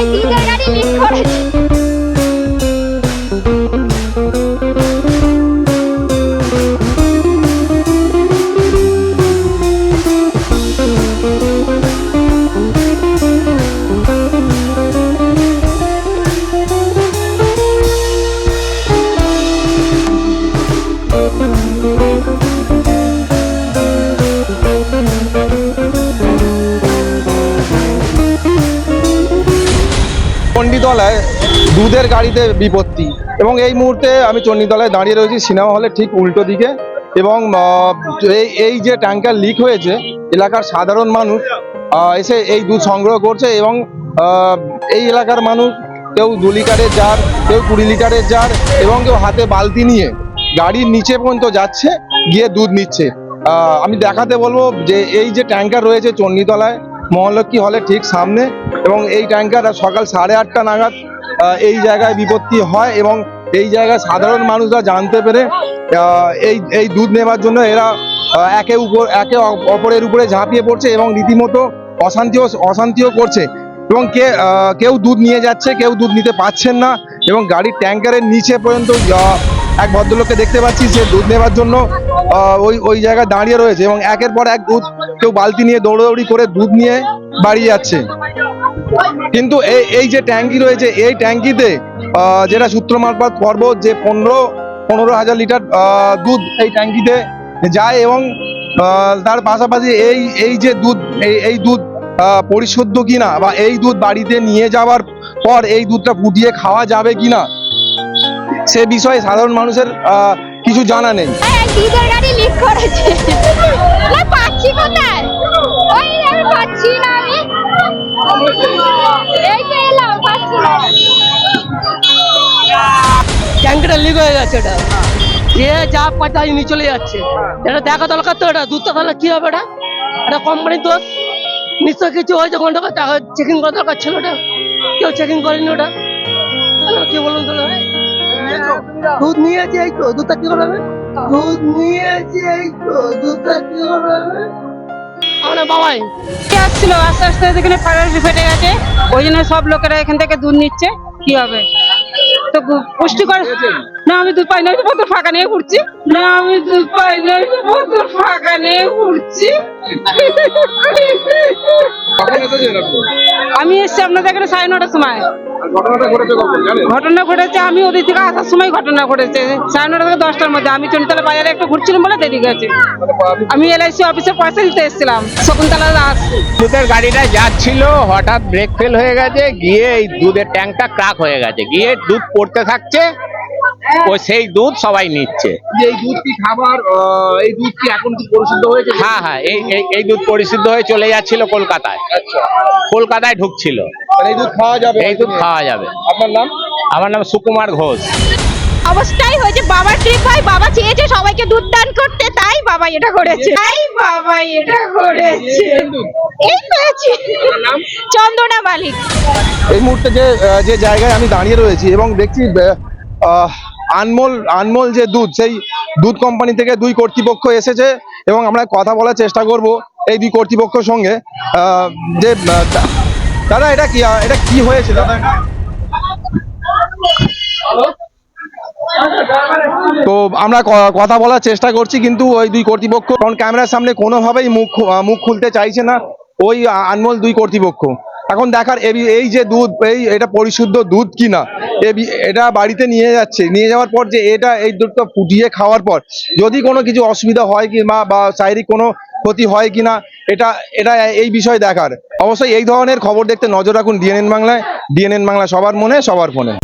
এই দিদের গাড়ি লিক করেছে। চণ্ডীতলায় দুধের গাড়িতে বিপত্তি। এবং এই মুহূর্তে আমি চণ্ডীতলায় দাঁড়িয়ে রয়েছি, সিনেমা হলে ঠিক উল্টো দিকে। এবং এই যে ট্যাঙ্কার লিক হয়েছে, এলাকার সাধারণ মানুষ এসে এই দুধ সংগ্রহ করছে এবং এই এলাকার মানুষ, কেউ দু লিটারের জার, কেউ কুড়ি লিটারের জার এবং কেউ হাতে বালতি নিয়ে গাড়ির নিচে পর্যন্ত যাচ্ছে, গিয়ে দুধ নিচ্ছে। আমি দেখাতে বলব যে এই যে ট্যাঙ্কার রয়েছে চণ্ডীতলায় মহালক্ষ্মী হলের ঠিক সামনে এবং এই ট্যাঙ্কার সকাল সাড়ে আটটা নাগাদ এই জায়গায় বিপত্তি হয় এবং এই জায়গায় সাধারণ মানুষরা জানতে পেরে এই এই দুধ নেবার জন্য এরা একে উপর, একে অপরের উপরে ঝাঁপিয়ে পড়ছে এবং রীতিমতো অশান্তিও অশান্তিও করছে। এবং কে কেউ দুধ নিয়ে যাচ্ছে, কেউ দুধ নিতে পারছেন না এবং গাড়ির ট্যাঙ্কারের নিচে পর্যন্ত এক ভদ্রলোককে দেখতে পাচ্ছি যে দুধ নেবার জন্য ওই ওই জায়গায় দাঁড়িয়ে রয়েছে এবং একের পর এক দুধ কেউ বালতি নিয়ে দৌড়াদৌড়ি করে দুধ নিয়ে বাড়ি যাচ্ছে। কিন্তু এই এই যে ট্যাঙ্কি রয়েছে, এই ট্যাঙ্কিতে যেটা সূত্র মারফত পর্ব যে পনেরো পনেরো হাজার লিটার দুধ এই ট্যাঙ্কিতে যায় এবং তার পাশাপাশি এই এই যে দুধ, এই এই দুধ পরিশুদ্ধ কিনা বা এই দুধ বাড়িতে নিয়ে যাওয়ার পর এই দুধটা ফুটিয়ে খাওয়া যাবে কিনা সে বিষয়ে সাধারণ মানুষের আহ, কিছু জানা নেই। এই লিক করেছে। না পাচ্ছি কোথায়? ওই আমি পাচ্ছি না আমি। এই তো এলাম পাচ্ছি না। ট্যাঙ্কিটা লিক হয়ে গেছে এটা। যে যা পাতা নিয়ে চলে যাচ্ছে। এটা দেখা দরকার তো এটা। দুধটা তাহলে কি হবে এটা? এটা কোম্পানির দোষ। নিশ্চয় কিছু হয়েছে চেকিং করা দরকার ছিল ওটা কেউ চেকিং করেনি ওটা? কি বলুন তাহলে দুধ নিয়েছে এই তো দুধটা কি করবে দুধ নিয়েছে এই তো দুধটা কি করবে আমরা বাবাই। আসছিল? আস্তে আস্তে এখানে ফেটে গেছে ওই জন্য সব লোকেরা এখান থেকে দুধ নিচ্ছে কি হবে? তো পুষ্টিকর না, আমি দুধ পাই না ফাঁকা নিয়ে ঘুরছি। না, আমি দুধ পাই না বোতল ফাঁকা নিয়ে ঘুরছি। আমি এসছি আপনাদের এখানে সাড়ে নটার সময়। ঘটনা ঘটেছে, আমি ওদের থেকে আসার সময় ঘটনা ঘটেছে। সাড়ে নটা থেকে দশটার মধ্যে, আমি চন্ডিতলা বাজারে একটু ঘুরছিলাম বলে দেরি গেছে আমি এলআইসি অফিসে পয়সা দিতে এসেছিলাম, শকুন্তলা দাস। দুধের গাড়িটা যাচ্ছিল, হঠাৎ ব্রেক ফেল হয়ে গেছে, গিয়ে এই দুধের ট্যাঙ্কটা ক্রাক হয়ে গেছে। গিয়ে দুধ পড়তে থাকছে ও সেই দুধ সবাই নিচ্ছে। এই দুধ কি খাবার এই দুধ কি এখন কি পরিশুদ্ধ হয়েছে? হ্যাঁ হ্যাঁ এই এই- এই দুধ পরিশুদ্ধ হয়ে চলে যাচ্ছিল কলকাতায়। আচ্ছা। কলকাতায় ঢুকছিল। এই দুধ খাওয়া যাবে এই দুধ খাওয়া যাবে। আপনার নাম? আমার নাম সুকুমার ঘোষ। অবস্থাই হয়েছে বাবার হয় বাবা চেয়েছে সবাইকে দুধ দান করতে তাই বাবা এটা করেছে। তাই বাবা এটা করেছে। এই চন্দনা মালিক। এই মুহূর্তে যে যে জায়গায় আমি দাঁড়িয়ে রয়েছি এবং দেখছি আহ, আনমোল আনমোল যে দুধ, সেই দুধ কোম্পানি থেকে দুই কর্তৃপক্ষ এসেছে এবং আমরা কথা বলার চেষ্টা করব এই দুই কর্তৃপক্ষের সঙ্গে। যে, দাদা, এটা কি এটা কি হয়েছে, দাদা? তো আমরা কথা বলার চেষ্টা করছি, কিন্তু ওই দুই কর্তৃপক্ষ কারণ ক্যামেরার সামনে কোনোভাবেই মুখ মুখ খুলতে চাইছে না। ওই আনমোল দুই কর্তৃপক্ষ। এখন দেখার এই- যে দুধ, এই এটা পরিশুদ্ধ দুধ কিনা এটা বাড়িতে নিয়ে যাচ্ছে। নিয়ে যাওয়ার পর যে এটা, এই দুধটা ফুটিয়ে খাওয়ার পর, যদি কোনো কিছু অসুবিধা হয় কি মা বা শারীরিক কোনো ক্ষতি হয় কিনা, এটা এটা এই বিষয় দেখার। অবশ্যই এই ধরনের খবর দেখতে নজর রাখুন ডিএনএন বাংলায়। ডিএনএন বাংলা সবার মনে, সবার ফোনে।